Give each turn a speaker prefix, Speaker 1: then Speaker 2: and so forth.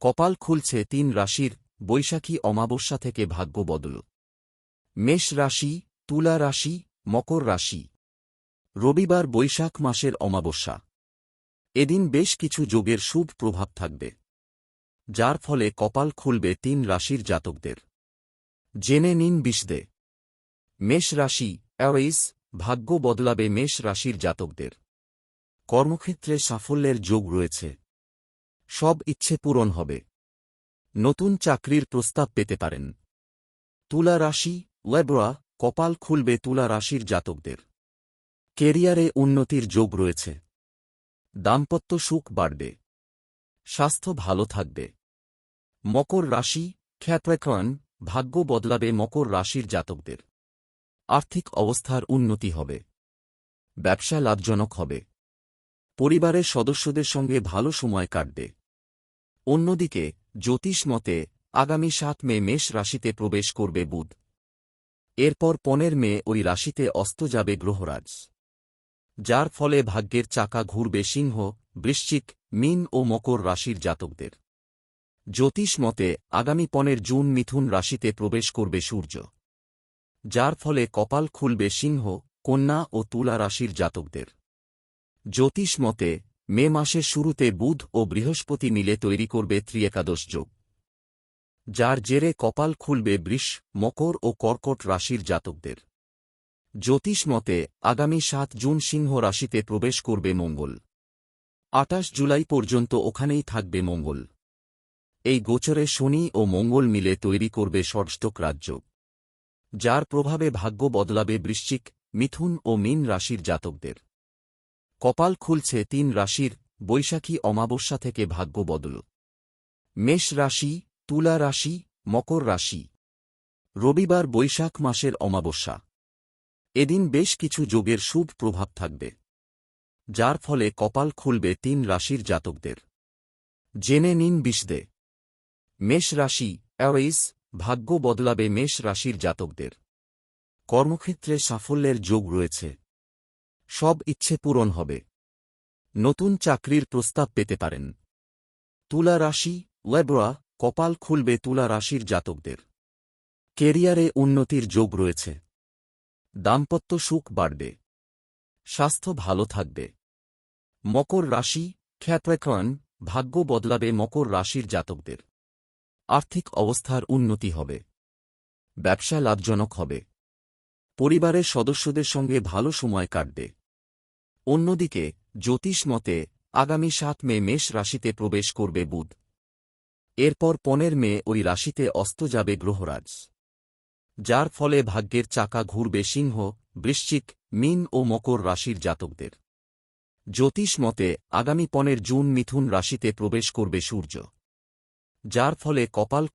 Speaker 1: কপাল খুলছে তিন রাশির, বৈশাখী অমাবস্যা থেকে ভাগ্য বদল। মেষ রাশি, তুলা রাশি, মকর রাশি। রবিবার বৈশাখ মাসের অমাবস্যা। এদিন বেশ কিছু যোগের শুভ প্রভাব থাকবে। যার ফলে কপাল খুলবে তিন রাশির জাতকদের। জেনে নিন বিশদে মেষ রাশি অ্যাওয়েইস ভাগ্য বদলাবে মেষ রাশির জাতকদের। কর্মক্ষেত্রে সাফল্যের যোগ রয়েছে। সব ইচ্ছে পূরণ হবে। নতুন চাকরির প্রস্তাব পেতে পারেন। তুলা রাশি ওয়েবরা কপাল খুলবে তুলা রাশির জাতকদের। কেরিয়ারে উন্নতির যোগ রয়েছে। দাম্পত্য সুখ বাড়বে। স্বাস্থ্য ভালো থাকবে। মকর রাশি খ্যাপ্রেকন ভাগ্য বদলাবে মকর রাশির জাতকদের। আর্থিক অবস্থার উন্নতি হবে। ব্যবসা লাভজনক হবে। পরিবারের সদস্যদের সঙ্গে ভালো সময় কাটবে। অন্যদিকে, জ্যোতিষ মতে, আগামী সাত মে মেষ রাশিতে প্রবেশ করবে বুধ। এরপর পনেরো মে ওই রাশিতে অস্ত যাবে গ্রহরাজ। যার ফলে ভাগ্যের চাকা ঘুরবে সিংহ, বৃশ্চিক, মিন ও মকর রাশির জাতকদের। জ্যোতিষ মতে, আগামী পনেরো জুন মিথুন রাশিতে প্রবেশ করবে সূর্য। যার ফলে কপাল খুলবে সিংহ, কন্যা ও তুলা রাশির জাতকদের। জ্যোতিষ মতে মে মাসের শুরুতে বুধ ও বৃহস্পতি মিলে তৈরি করবে ত্রিয়েকাদশ যোগ। যার জেরে কপাল খুলবে বৃষ, মকর ও কর্কট রাশির জাতকদের। জ্যোতিষ মতে, আগামী সাত জুন সিংহ রাশিতে প্রবেশ করবে মঙ্গল। আটাশ জুলাই পর্যন্ত ওখানেই থাকবে মঙ্গল। এই গোচরে শনি ও মঙ্গল মিলে তৈরি করবে ষষ্ঠক রাজ্য যার প্রভাবে ভাগ্য বদলাবে বৃশ্চিক, মিথুন ও মীন রাশির জাতকদের। কপাল খুলছে তিন রাশির, বৈশাখী অমাবস্যা থেকে ভাগ্য বদল। মেষ রাশি, তুলা রাশি, মকর রাশি। রবিবার বৈশাখ মাসের অমাবস্যা। এদিন বেশ কিছু যোগের শুভ প্রভাব থাকবে। যার ফলে কপাল খুলবে তিন রাশির জাতকদের। জেনে নিন বিশদে মেষ রাশি অ্যাওয়েইস ভাগ্য বদলাবে মেষ রাশির জাতকদের। কর্মক্ষেত্রে সাফল্যের যোগ রয়েছে। সব ইচ্ছে পূরণ হবে। নতুন চাকরির প্রস্তাব পেতে পারেন। তুলা রাশি ওয়েবরা কপাল খুলবে তুলা রাশির জাতকদের। কেরিয়ারে উন্নতির যোগ রয়েছে। দাম্পত্য সুখ বাড়বে। স্বাস্থ্য ভালো থাকবে। মকর রাশি খ্যাপ্রেকন ভাগ্য বদলাবে মকর রাশির জাতকদের। আর্থিক অবস্থার উন্নতি হবে। ব্যবসা লাভজনক হবে। পরিবারের সদস্যদের সঙ্গে ভালো সময় কাটবে। অন্যদিকে, জ্যোতিষ মতে, আগামী সাত মে মেষ রাশিতে প্রবেশ করবে বুধ। এরপর পনেরো মে ওই রাশিতে অস্ত যাবে গ্রহরাজ। যার ফলে ভাগ্যের চাকা ঘুরবে সিংহ, বৃশ্চিক, মিন ও মকর রাশির জাতকদের। জ্যোতিষ মতে, আগামী পনেরো জুন মিথুন রাশিতে প্রবেশ করবে সূর্য। যার ফলে কপাল